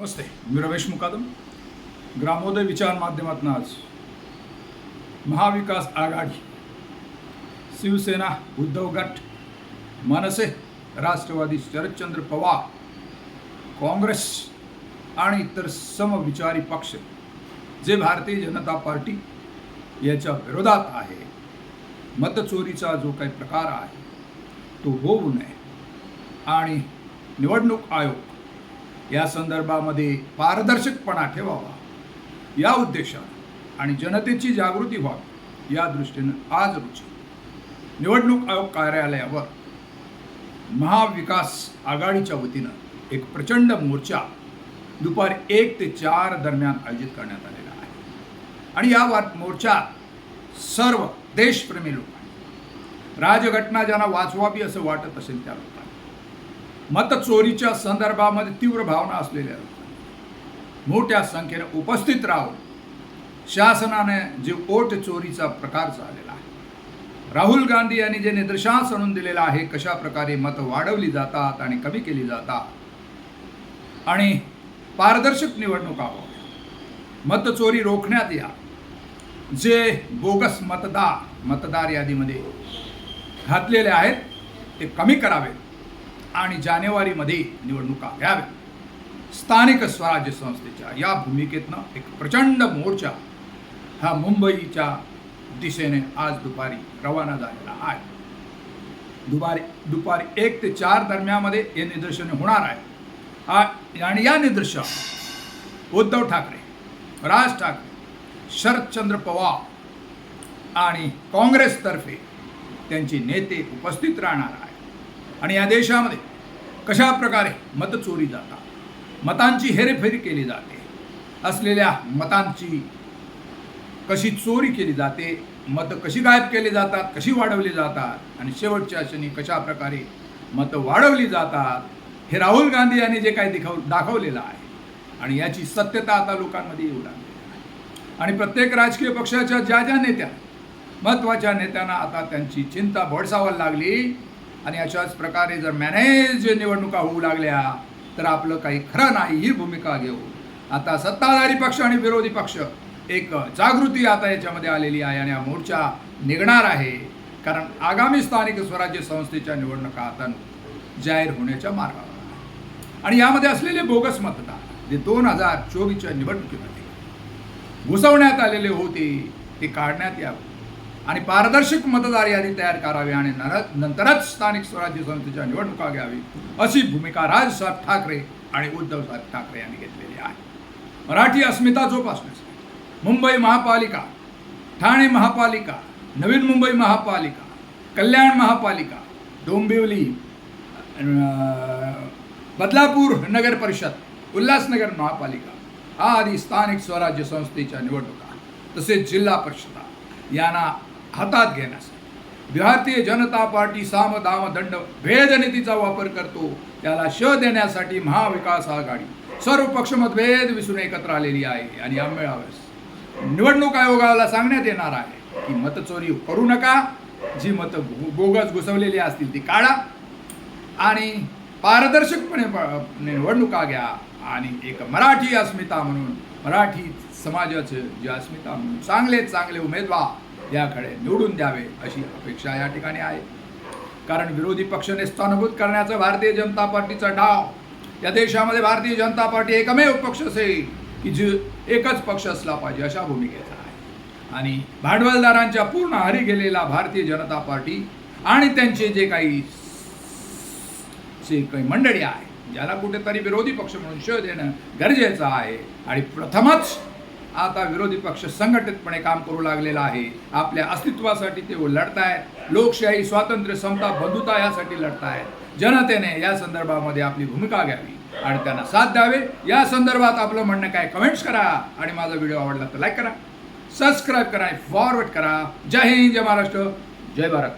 नमस्ते मी रमेश मुकादम. ग्रामोदय विचार माध्यमातून आज महाविकास आघाडी शिवसेना उद्धव गट मनसे राष्ट्रवादी शरदचंद्र पवार काँग्रेस आणि इतर समविचारी पक्ष जे भारतीय जनता पार्टी याच्या विरोधात आहे. मतचोरीचा जो काही प्रकार आहे तो होऊ नये. आणि निवडणूक आयोग या संदर्भामध्ये पारदर्शकपणा ठेवावा. या उद्देशाने आणि जनतेची जागृती व्हावी या दृष्टीनं आज रोजी निवडणूक आयोग कार्यालयावर महाविकास आघाडीच्या वतीनं एक प्रचंड मोर्चा दुपारी एक ते चार दरम्यान आयोजित करण्यात आलेला आहे. आणि या वा मोर्चात सर्व देशप्रेमी लोक आहेत. राजघटना ज्यांना वाचवावी असं वाटत असेल त्या लोकांना. मतचोरीच्या संदर्भामध्ये तीव्र भावना असलेल्या मोठ्या संख्येने उपस्थित राहून शासनाने जे ओट चोरीचा प्रकार चाललेला आहे राहुल गांधी यांनी जे निदर्शनास आणून दिलेलं आहे कशा प्रकारे मतं वाढवली जातात आणि कमी केली जातात आणि पारदर्शक निवडणुका व्हाव्या मतचोरी रोखण्यात या. जे बोगस मतदार मतदार यादीमध्ये घातलेले आहेत ते कमी करावेत. आणि जानेवारीमध्ये निवडणुका घ्याव्या. स्थानिक स्वराज्य संस्थेच्या या भूमिकेतनं एक प्रचंड मोर्चा हा मुंबईच्या दिशेने आज दुपारी रवाना झालेला आहे. दुपारी दुपारी एक ते चार दरम्यामध्ये हे निदर्शने होणार आहे. आणि या निदर्शन उद्धव ठाकरे राज ठाकरे शरदचंद्र पवार आणि काँग्रेसतर्फे त्यांचे नेते उपस्थित राहणार आहे आणि या देशामध्ये कशा प्रकारे मतचोरी जातात मतांची हेरेफेरी केली जाते असलेल्या मतांची कशी चोरी केली जाते मतं कशी गायब केली जातात कशी वाढवली जातात आणि शेवटच्या क्षणी कशा प्रकारे मतं वाढवली जातात हे राहुल गांधी यांनी जे काही दिखाव दाखवलेलं आहे. आणि याची सत्यता आता लोकांमध्ये येऊ लागली आणि प्रत्येक राजकीय पक्षाच्या ज्या ज्या नेत्या महत्त्वाच्या नेत्यांना आता त्यांची चिंता भडसावायला लागली आणि अशाच प्रकारे जर मॅनेज निवडणुका होऊ लागल्या तर आपलं काही खरं नाही ही भूमिका घेऊ आता सत्ताधारी पक्ष आणि विरोधी पक्ष एक जागृती आता याच्यामध्ये आलेली आहे आणि हा मोर्चा निघणार आहे. कारण आगामी स्थानिक स्वराज्य संस्थेच्या निवडणुका आता जाहीर होण्याच्या मार्गावर आणि यामध्ये असलेले बोगस मतदार जे दोन हजार चोवीसच्या निवडणुकीमध्ये घुसवण्यात आलेले होते ते काढण्यात यावं. आणि पारदर्शक मतदार यादी तयार करावी आणि नर- नंतरच स्थानिक स्वराज्य संस्थेच्या निवडणुका घ्यावी अशी भूमिका राजसाहेब ठाकरे आणि उद्धवसाहेब ठाकरे यांनी घेतलेली आहे. मराठी अस्मिता जोपासण्यासाठी मुंबई महापालिका ठाणे महापालिका नवीन मुंबई महापालिका कल्याण महापालिका डोंबिवली बदलापूर नगर परिषद उल्हासनगर महापालिका आदी स्थानिक स्वराज्य संस्थेच्या निवडणुका तसेच जिल्हा परिषदा यांना हातात घेण्यास. भारतीय जनता पार्टी साम दाम दंड भेदनीतीचा वापर करतो त्याला श देण्यासाठी महाविकास आघाडी. सर्व पक्ष मतभेद विसरून एकत्र आलेली आहे आणि या मेळाव्यास निवडणूक आयोगाला सांगण्यात येणार आहे की मतचोरी करू नका. जी मतं बोगस घुसवलेली असतील ती काढा आणि पारदर्शकपणे निवडणुका घ्या आणि एक मराठी अस्मिता म्हणून मराठी समाजाचं जे अस्मिता म्हणून चांगले चांगले उमेदवार याकडे निवडून द्यावे अशी अपेक्षा या ठिकाणी आहे. कारण विरोधी पक्षाने स्थानभूत करण्याचा भारतीय जनता पार्टीचा डाव या देशामध्ये भारतीय जनता पार्टी एकमेव पक्ष असेल की जे एकच पक्ष असला पाहिजे अशा भूमिकेचा आहे. आणि भांडवलदारांच्या पूर्ण हारी गेलेला भारतीय जनता पार्टी आणि त्यांचे जे काही जे काही मंडळी आहे ज्याला कुठेतरी विरोधी पक्ष म्हणून शोध देणं गरजेचं आहे आणि प्रथमच आता विरोधी पक्ष संघटितपणे काम करू लागलेला आहे. आपल्या अस्तित्वासाठी ते लढतायत. लोकशाही स्वातंत्र्य समता बंधुता यासाठी लढतायत. जनतेने या संदर्भामध्ये आपली भूमिका घ्यावी आणि त्यांना साथ द्यावे. या संदर्भात आपलं म्हणणं काय? कमेंट्स करा आणि माझा व्हिडिओ आवडला तर लाईक करा. सबस्क्राईब करा फॉरवर्ड करा. जय हिंद जय महाराष्ट्र. जय भारत.